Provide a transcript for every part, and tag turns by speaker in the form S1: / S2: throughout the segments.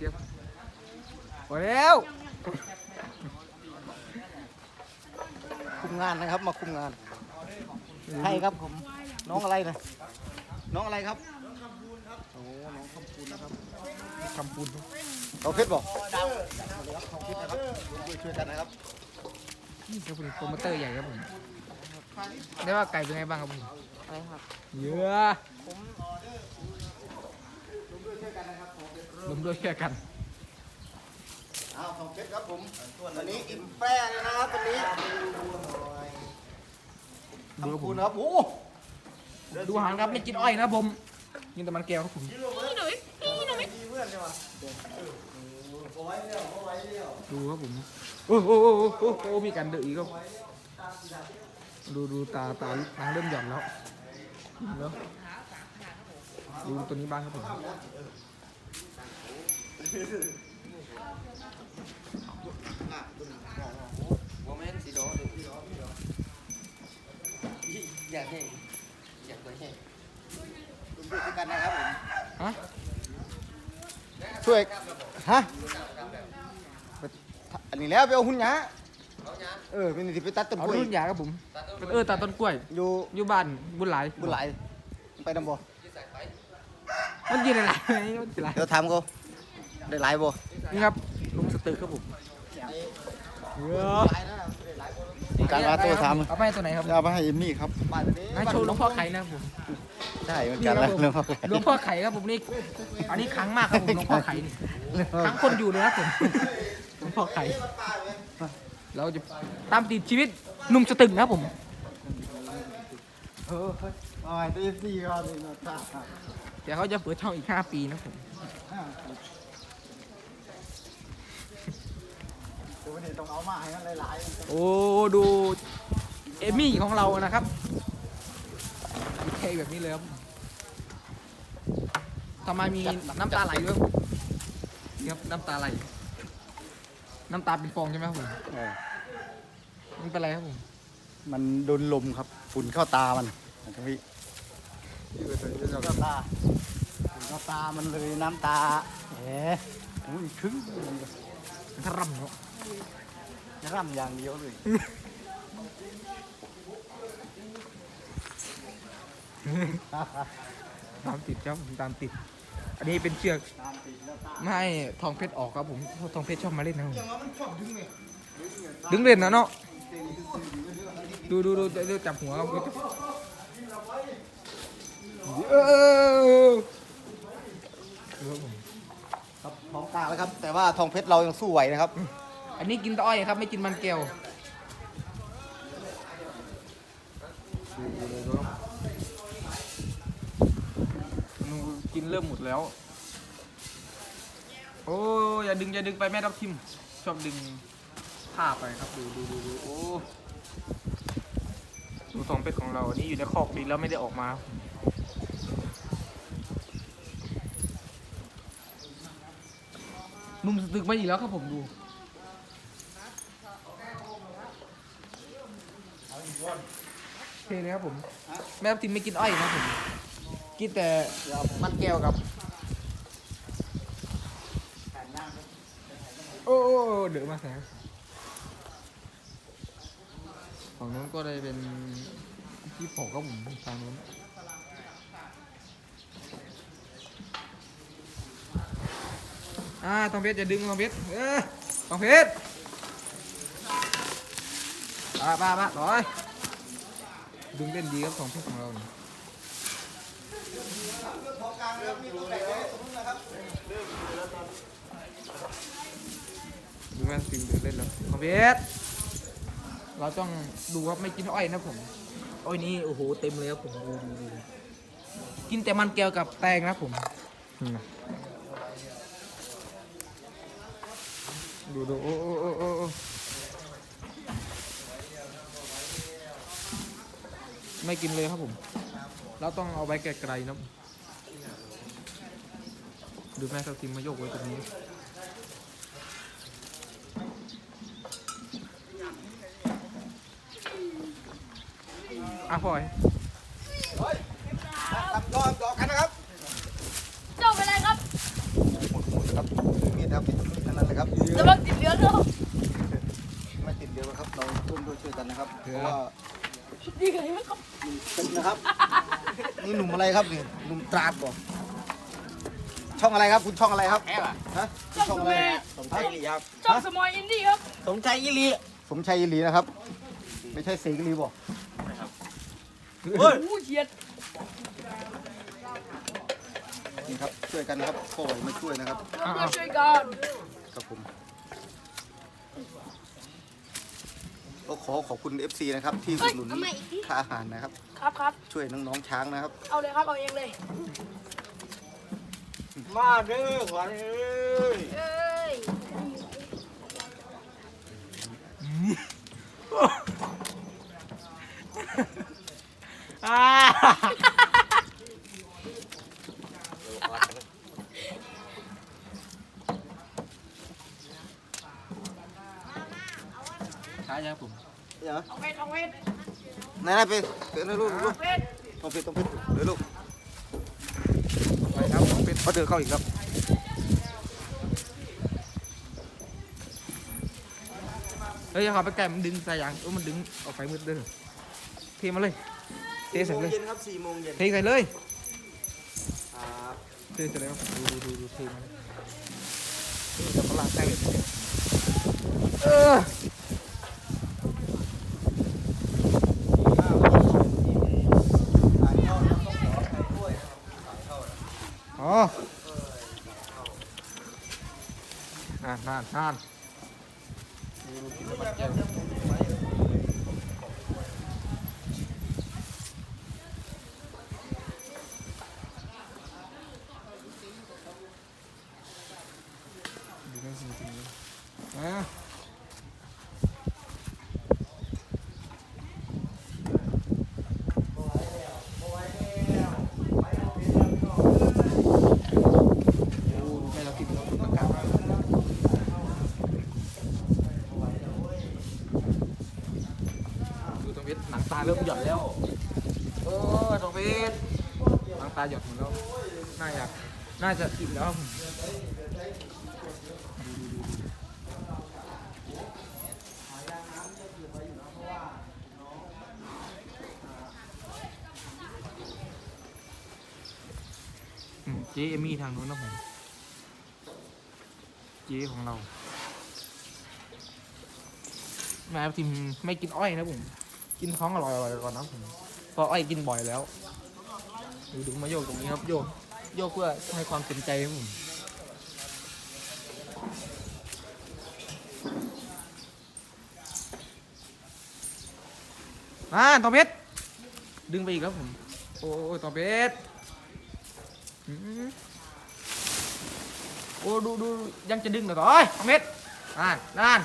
S1: เก็บพอแล้ว
S2: คุมงานนะครับ มาคุมงานใครครับผม น้องอะไรนะน้องอะไรครับโอ้น้องคำปูนนะครับ
S1: คำปูนครับ
S2: เขาเพชรบอกสวัสดีครับทองเพชรนะครับช่วยช่วยกันนะครับ
S1: นี่ครับผมโปรโมเตอร์ใหญ่ครับผมได้ว่าไก่เป็นไงบ้างครับผม
S3: อะไรครับ
S1: เยอะร วมด้วยช่วยกัน
S2: อ้าวทองเพชรครับผมวันนี้อิ่มแป้เลยนะครับวันนี้
S1: ดูครับ
S2: คำ
S1: ผ
S2: ปู
S1: ม
S2: นนะครับโอ้
S1: ดูหางครับไม่กินอ้อยนะครับผมกินแต่มันแก้วครับผม
S3: พี่หนุ่ยพี่หนุ่ย
S1: ดูครับผมโอ้โหโอ้โหโอ้โหโอ้โหมีการเดือดอีกครับดูดูตาตาตาเริ่มหย่อนแล้วเนอะดูตัวนี้บ้างครับผม
S3: โมเมนต์สีโดอยากให้อยากไปให้
S2: ช่วยกันนะครับผม
S1: ฮะ
S2: ช่วย ฮะ อันนี้แล้วไปเอาหุ่นหยาเออเป็นที่ไปตัดต้น
S1: เอา
S2: กล้วย
S1: รุ่นใหญ่ครับผม เออตาต้นกล้วย
S2: อยู่
S1: อยู่บ้านบุญหลาย
S2: บุญหลาย ไปนำบ่
S1: มันยืนอะไรมันยืนอะไร
S2: เดี๋ยวถามเขา ได้หลายบ่
S1: นี่ครับลุงสตึกครับผมเยอะ
S2: การมาตัวถาม
S1: เอาไปให้ตัวไหนครับ
S2: เอาไปให้เอมมี่ครับ
S1: ให้โชว์หลวงพ่อไข่นะครับผม
S2: ใช่เหมือนกันแล้วเรื่องพ่อไก่
S1: หลวงพ่อไข่ครับผมนี่อันนี้ครั้งมากครับผมหลวงพ่อไข่นี่ครั้งคนอยู่เลยครับผมหลวงพ่อไข่เราจะตามติดชีวิตหนุ่มสตึกนะครับผม
S2: เออเอาไปตีสี่ก็เลยนะจ้า
S1: เดี๋ยวเขาจะเปิดช่องอีก 5 ปีนะครับผม
S2: ต้องเอามาให้มันหลาย
S1: โอ้ดูเอมี่ของเรานะครับมีเทแบบนี้เลยครับทำไมมีน้ำตาไหลด้วยครับนี่ครับน้ำตาไหล น้ำตาเป็นฟองใช่ไหมครับผม
S2: ๆเออ
S1: มันเป็นอะไรครับผม
S2: มันโดนลมครับฝุ่นเข้าตามันนะครับพี่เข้าตาฝุ่นเข้าตามันเลยน้ำตาแหมโอ้ยครึ่ง
S1: มันร่ำเนาะ
S2: ร่ำอย่างเดียวเลย
S1: ตามติดครับผมตามติด อันนี้เป็นเชือกไม่ให้ทองเพชรออกครับผมเพราะทองเพชรชอบมาเล่นนะครับผมดึงเล่นนะเนาะดูดูดูดูจับหัวครับเออดูครับผม
S2: ครับท้องกลางแล้วครับ แต่ว่าทองเพชรเรายังสู้ไหวนะครับ
S1: อันนี้กินตะอ้อยครับ ไม่กินมันแก้วนูกินเริ่มหมดแล้ว โอ้ยอย่าดึงอย่าดึงไปแม่ทับทิม ชอบดึงผ้าไปครับดูดูดูดูโอ้ดูทองเป็ดของเราอันนี้อยู่ในคอกดีแล้วไม่ได้ออกมานุ่มสตึกมาอีกแล้วครับผมดู เทเลยครับผม แม่ทับทิมไม่กินอ้อยนะครับผม กินแต่มันแก้วกับ โอ้โอ้โอ้เดือดมากแล้วฝั่งนู้นก็ได้เป็นที่ผกครับผมทางนู้นอ่าทองเพชรจะดึงทองเพชรเออทองเพชรป้าป้าป้าต่อย ดึงเล่นดีครับทองเพชรของเราเนี่ยดูแม่ฟิล์มเดินเล่นแล้วทองเพชรเราต้องดูครับไม่กินอ้อยนะผมอ้อยนี้โอ้โหเต็มเลยครับผมดูดูดูกินแต่มันแก้วกับแตงนะผมอืมดูดูโอ้โอ้โอ้โอ้โอ้ ไม่กินเลยครับผม เราต้องเอาไว้ไกลๆนะดูแม่ทัพทิมมาโยกไว้ตรงนี้ อะพลอย
S2: ครับรอรอกันนะครับ
S3: จบไปเลยครับ
S2: หมดหมดครับนะครับปิดทั้งนั้นเลยครับ
S4: ระวังติดเหลืองเนาะ
S2: ไม่ติดเดียวนะครับ เราร่วมด้วยช่วยกันนะครับเพราะว่า
S4: ดีกันไหมครับ
S2: เป็นนะครับ นี่หนุ่มอะไรครับนี่หนุ่มตราดบ่ช่องอะไรครับ คุณช่องอะไรครับ
S3: แอบอะ
S2: ฮะคุณช่องอะไร
S3: สมชัยอีหลีครับ
S4: ช่องสมอยอินดี้ครับ
S3: สมชัยอีหลี
S2: สมชัยอีหลีนะครับ ไม่ใช่เสกอีหลีบ่
S3: เฮ้ย
S4: โอ้เฉียด
S2: นี่ครับช่วยกันนะครับพ่อไหวมาช่วยนะครับ
S4: ร่วมด้วยช่วยกัน
S2: ครับผม ก็ขอขอบคุณ FC นะครับที่อุดหนุนค่าอาหารนะครับ
S4: ครับครับ
S2: ช่วยน้องๆช้างนะครับ
S4: เอาเลยครับเอาเองเลย
S3: มาเด้อขวัญเอ้ย
S4: เอ้ย
S3: อ่า
S1: ใช่ครับผม
S2: เดี๋ยว
S4: เอาเวทเอาเวท
S2: นายไปเดี๋ยวนะลูกลูก
S4: เวท
S2: ต้องปิดต้องปิดเดี๋ยวลูก
S1: ไปครับผมเป็นเขาเดินเข้าอีกครับเฮ้ยอย่าเข้าไปใกล้มันดึงสายยางเออมันดึงออกไปมืดเด้อเทมาเลยเทใส่เลย
S3: เย็นครับสี่โมงเย็น
S1: เทใส่เลย
S3: ครับ
S1: เทใส่เลยครับดูดูดูดูเทมาเลยเออจะประหลาดแท้เลยเอออ๋อ นั่นนั่นนั่นดูดูกินแล้วมันแก้วดูนั่นสิจริงเลยอะโอ้แม่เรากินเราประกาศดูตรงเพชรหนัง ตาเริ่มหย่อนแล้วโอ้ยตรงเพชรหนังตาหย่อนหมดแล้ว น่าอยาก น่าจะอิ่มแล้วผมอืมเจ๊เอมี่ทางนู้นนะผมเจ๊ของเราแม่ทีมไม่กินอ้อยนะผม กินท้องอร่อยๆก่อนนะผมเพราะอ้อยกินบ่อยแล้วดูดูมาโยกตรงนี้ครับโยกโยกเพื่อให้ความเต็มใจครับผมอ่าต่อเพชรดึงไปอีกครับผม โอ้ยต่อเพชรโอ้ดูดูยังจะดึงเหรอต่อเอ้ยต่อเพชรอ่านนั่น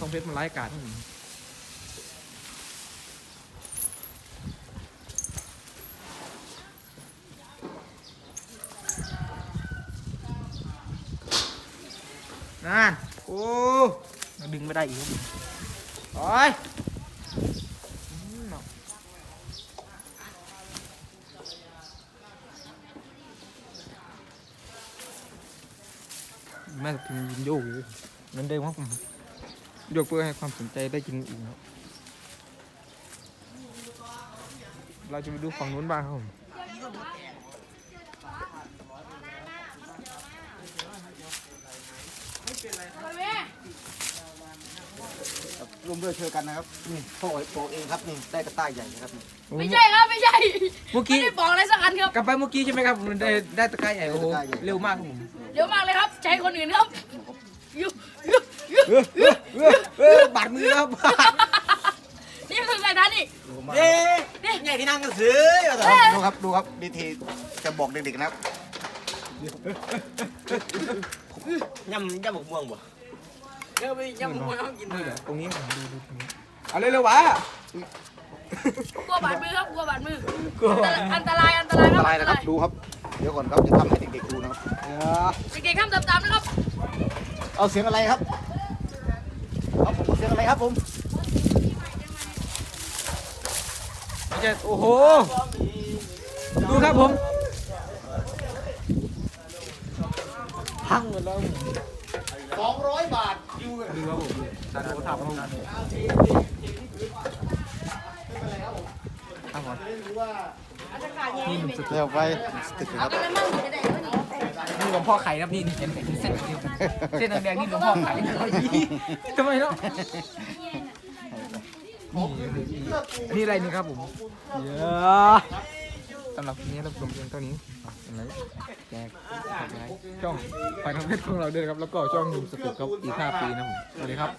S1: ต่อเพชรมันไร้ายกาดครับผมนั่นโอ้ยังดึงไม่ได้อีกครับผมโอ้ยอืมเนาะแม่พิมยินโยกอยู่นั่นได้ว่าผมโยกเพื่อให้ความสนใจได้กินอีกครับ เราจะไปดูฝั่งนู้นบ้างครับผม
S4: เอาเว้ย
S2: ครับร่วมด้วยช่วยกันนะครับนี่พ่อไหวโปรเองครับนี่ได้กระต่ายใหญ่นะครับนี่
S4: ไม่ใช่ครับไม่ใช่
S1: เมื่อ
S4: ไม่
S1: กี้
S4: ได้บอกอะไรสักอันครับ
S1: กลับไปเมื่อกี้ใช่ไหมครับมันได้ได้ตะกร้าใหญ่โอ้โหเร็วมากครับผม
S4: เดี๋ยวมากเลยครับใจคนอื่นครับยุยุยุ
S1: เเออบาดมือแล้ว
S4: นี่คือไงท่านนี่
S3: เย้เนี่ที่นั่งกันซื้อ
S2: ดูครับดูครับดีทีจะบอกเด็กๆนะครับ
S3: ยำยำหมกม่วงบ่เดี๋ยวไปยำหมกม่วงกินเล
S1: เหร
S3: ย
S1: อตรงนี้ดูดูตรงนี้เอาเร็ววะ
S4: กลัวบาดมือครับกลัวบาดมืออันตรายอันตราย
S2: อัน
S4: ครับ
S2: ตรายนะครับดูครับเดี๋ยวก่อนครับจะทำให้เด็กๆดูนะครับ
S4: เด็กๆข้ามตามๆนะครับ
S2: เอาเสียงอะไรครับ เอาผมเสียงอะไรครับผม
S1: ไม่ใช่โอ้โห ดูครับผม
S2: ด
S1: พังหมดแล้ว
S2: สองร้อยบาท
S1: ดูครับผมซาโดทำครับผมครับผม
S4: อาจจะขาดแย่
S1: นี่หนุ่ม
S4: เป็น
S1: สุด
S2: เร็วไปติดค
S4: เอา
S2: รับ
S4: ไปเลยมั่งจะได้ก็นี่
S1: นี่หลวงพ่อไข่ครับนี่เห็นเห็นเส้นเดียวเส้นแดงๆนี่หลวงพ่อไข่ทำไมเนาะนี่อะไรนี่ครับผมเยอะสำหรับวันนี้เราชมเพียงเท่านี้เห็นไหมแจกช่องไฟน้ำเพจของเราด้วยนครับ แล้วก็ช่องหนุ่มสกุลครับอีก5ปีนะผม สวัสดีครับ